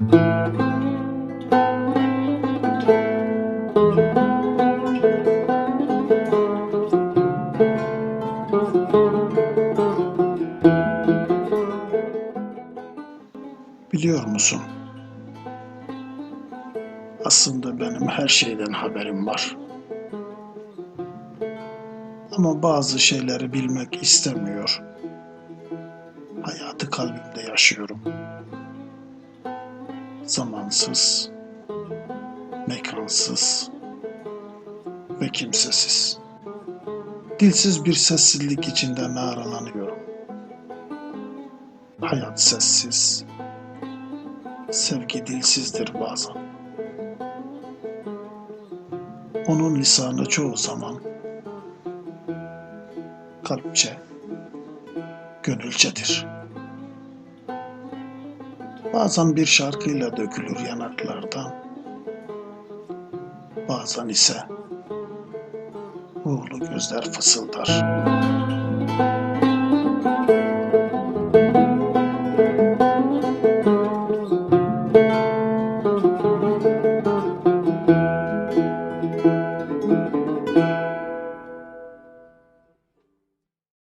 Biliyor musun? Aslında benim her şeyden haberim var. Ama bazı şeyleri bilmek istemiyor. Hayatı kalbimde yaşıyorum. Zamansız, mekansız ve kimsesiz. Dilsiz bir sessizlik içinde naralanıyorum. Hayat sessiz, sevgi dilsizdir bazen. Onun lisanı çoğu zaman kalpçe, gönülcedir. Bazen bir şarkıyla dökülür yanaklardan. Bazen ise ruhlu gözler fısıldar. Müzik